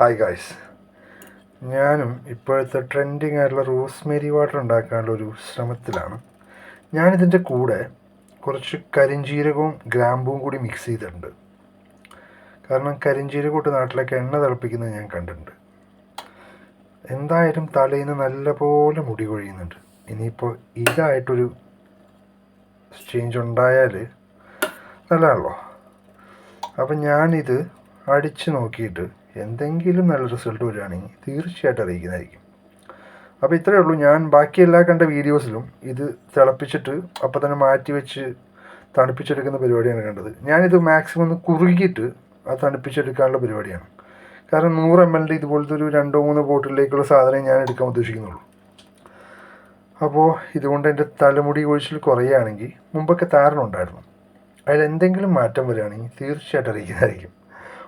Hi guys ഞാനും ഇപ്പോഴത്തെ trending ആയിട്ടുള്ള റോസ്മേരി വാട്ടർ ഉണ്ടാക്കാനുള്ള ഒരു ശ്രമത്തിലാണ്. ഞാനിതിന്റെ കൂടെ കുറച്ച് കരിഞ്ചീരകവും ഗ്രാമ്പും കൂടി മിക്സ് ചെയ്തിട്ടുണ്ട്. കാരണം കരിഞ്ജീരകം ഇട്ട് നാട്ടിലേക്ക് എണ്ണ തിളപ്പിക്കുന്നത് ഞാൻ കണ്ടിട്ടുണ്ട്. എന്തായാലും തലയിൽ നിന്ന് നല്ലപോലെ മുടി കൊഴിയുന്നുണ്ട്. ഇനിയിപ്പോൾ ഇതായിട്ടൊരു ചേഞ്ച് ഉണ്ടായാൽ നല്ലതാണല്ലോ. അപ്പം ഞാനിത് അടിച്ച് നോക്കിയിട്ട് എന്തെങ്കിലും നല്ല റിസൾട്ട് വരികയാണെങ്കിൽ തീർച്ചയായിട്ടും അറിയിക്കുന്നതായിരിക്കും. അപ്പോൾ ഇത്രയേ ഉള്ളൂ. ഞാൻ ബാക്കി എല്ലാ കണ്ട വീഡിയോസിലും ഇത് തിളപ്പിച്ചിട്ട് അപ്പോൾ തന്നെ മാറ്റി വെച്ച് തണുപ്പിച്ചെടുക്കുന്ന പരിപാടിയാണ് കണ്ടത്. ഞാനിത് മാക്സിമം ഒന്ന് കുറുകിയിട്ട് അത് തണുപ്പിച്ചെടുക്കാനുള്ള പരിപാടിയാണ്. കാരണം നൂറ് എം എല്ലിന്റെ ഇതുപോലത്തെ ഒരു രണ്ടോ മൂന്നോ ബോട്ടിലേക്കുള്ള സാധനം ഞാൻ എടുക്കാൻ ഉദ്ദേശിക്കുന്നുള്ളൂ. അപ്പോൾ ഇതുകൊണ്ട് എന്റെ തലമുടി കൊഴിച്ചിൽ കുറയുകയാണെങ്കിൽ മുമ്പൊക്കെ താരനുണ്ടായിരുന്നു അതിൽ എന്തെങ്കിലും മാറ്റം വരികയാണെങ്കിൽ തീർച്ചയായിട്ടും അറിയിക്കുന്നതായിരിക്കും.